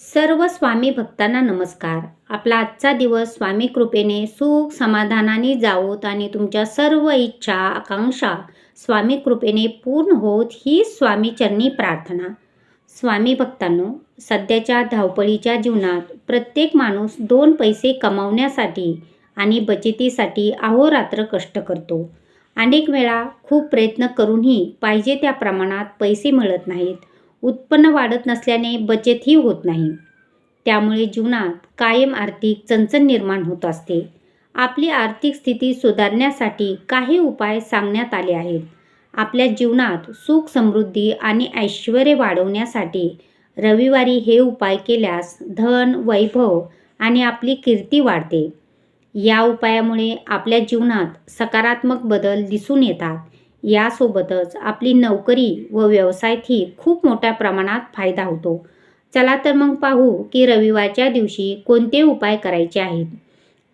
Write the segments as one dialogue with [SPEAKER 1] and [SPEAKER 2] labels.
[SPEAKER 1] सर्व स्वामी भक्तांना नमस्कार. आपला आजचा दिवस स्वामी कृपेने सुख समाधानाने जावोत आणि तुमच्या सर्व इच्छा आकांक्षा स्वामी कृपेने पूर्ण होत ही स्वामीचरणी प्रार्थना. स्वामी भक्तांनो सध्याच्या धावपळीच्या जीवनात प्रत्येक माणूस दोन पैसे कमावण्यासाठी आणि बचतीसाठी अहोरात्र कष्ट करतो. अनेक वेळा खूप प्रयत्न करूनही पाहिजे त्या प्रमाणात पैसे मिळत नाहीत. उत्पन्न वाढत नसल्याने बचतही होत नाही. त्यामुळे जीवनात कायम आर्थिक चणचण निर्माण होत असते. आपली आर्थिक स्थिती सुधारण्यासाठी काही उपाय सांगण्यात आले आहेत. आपल्या जीवनात सुख समृद्धी आणि ऐश्वर वाढवण्यासाठी रविवारी हे उपाय केल्यास धन वैभव आणि आपली कीर्ती वाढते. या उपायामुळे आपल्या जीवनात सकारात्मक बदल दिसून येतात. यासोबतच आपली नोकरी व व्यवसायातही खूप मोठ्या प्रमाणात फायदा होतो. चला तर मग पाहू की रविवारच्या दिवशी कोणते उपाय करायचे आहेत.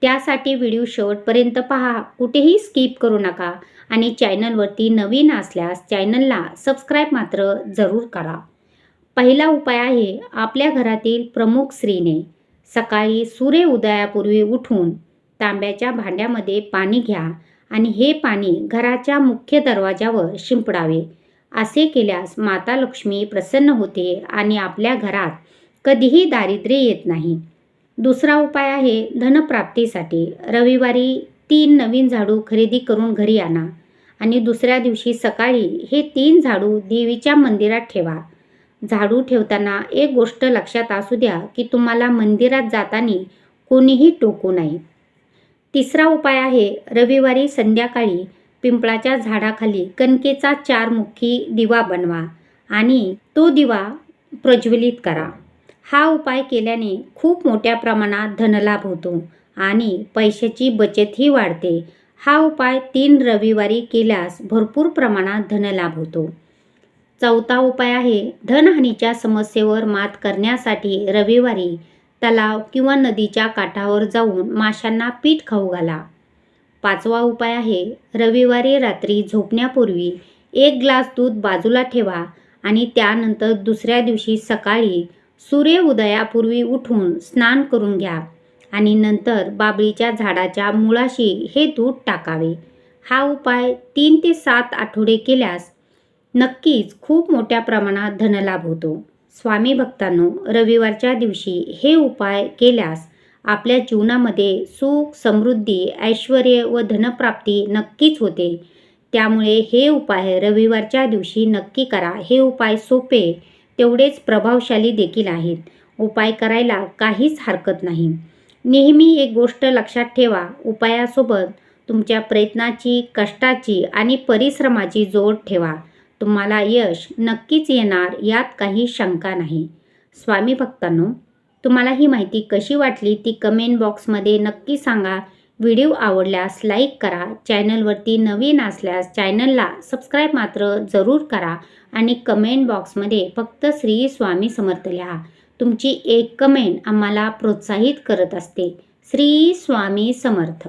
[SPEAKER 1] त्यासाठी व्हिडिओ शेवटपर्यंत पहा कुठेही स्किप करू नका आणि चॅनलवरती नवीन असल्यास चॅनलला सबस्क्राईब मात्र जरूर करा. पहिला उपाय आहे आपल्या घरातील प्रमुख स्त्रीने सकाळी सूर्य उदयापूर्वी उठून तांब्याच्या भांड्यामध्ये पाणी घ्या आणि हे पाणी घराच्या मुख्य दरवाजावर शिंपडावे. असे केल्यास माता लक्ष्मी प्रसन्न होते आणि आपल्या घरात कधीही दारिद्र्य येत नाही. दुसरा उपाय आहे धनप्राप्तीसाठी. रविवारी तीन नवीन झाडू खरेदी करून घरी आणा आणि दुसऱ्या दिवशी सकाळी हे तीन झाडू देवीच्या मंदिरात ठेवा. झाडू ठेवताना एक गोष्ट लक्षात असू द्या की तुम्हाला मंदिरात जाताना कोणीही टोकू नये. तिसरा उपाय आहे रविवारी संध्याकाळी पिंपळाच्या झाडाखाली कणकेचा चारमुखी दिवा बनवा आणि तो दिवा प्रज्वलित करा. हा उपाय केल्याने खूप मोठ्या प्रमाणात धनलाभ होतो आणि पैशाची बचतही वाढते. हा उपाय तीन रविवारी केल्यास भरपूर प्रमाणात धनलाभ होतो. चौथा उपाय आहे धनहानीच्या समस्येवर मात करण्यासाठी रविवारी तलाव किंवा नदीच्या काठावर जाऊन माशांना पीठ खाऊ घाला. पाचवा उपाय आहे रविवारी रात्री झोपण्यापूर्वी एक ग्लास दूध बाजूला ठेवा आणि त्यानंतर दुसऱ्या दिवशी सकाळी सूर्य उदयापूर्वी उठून स्नान करून घ्या आणि नंतर बाबळीच्या झाडाच्या मुळाशी हे दूध टाकावे. हा उपाय तीन ते सात आठवडे केल्यास नक्कीच खूप मोठ्या प्रमाणात धनलाभ होतो. स्वामी भक्तांनो रविवारच्या दिवशी हे उपाय केल्यास आपल्या जीवनामध्ये सुख समृद्धी ऐश्वर व धनप्राप्ती नक्कीच होते. त्यामुळे हे उपाय रविवारच्या दिवशी नक्की करा. हे उपाय सोपे तेवढेच प्रभावशाली देखील आहेत. उपाय करायला काहीच हरकत नाही. नेहमी एक गोष्ट लक्षात ठेवा. उपायासोबत तुमच्या प्रयत्नाची कष्टाची आणि परिश्रमाची जोड ठेवा. तुम्हाला यश नक्कीच येणार यात काही शंका नाही. स्वामी भक्तांनो तुम्हाला ही माहिती कशी वाटली ती कमेंट बॉक्समध्ये नक्की सांगा. व्हिडिओ आवडल्यास लाईक करा. चॅनलवरती नवीन असल्यास चॅनलला सबस्क्राईब मात्र जरूर करा आणि कमेंट बॉक्समध्ये फक्त श्री स्वामी समर्थ लिहा. तुमची एक कमेंट आम्हाला प्रोत्साहित करत असते. श्री स्वामी समर्थ.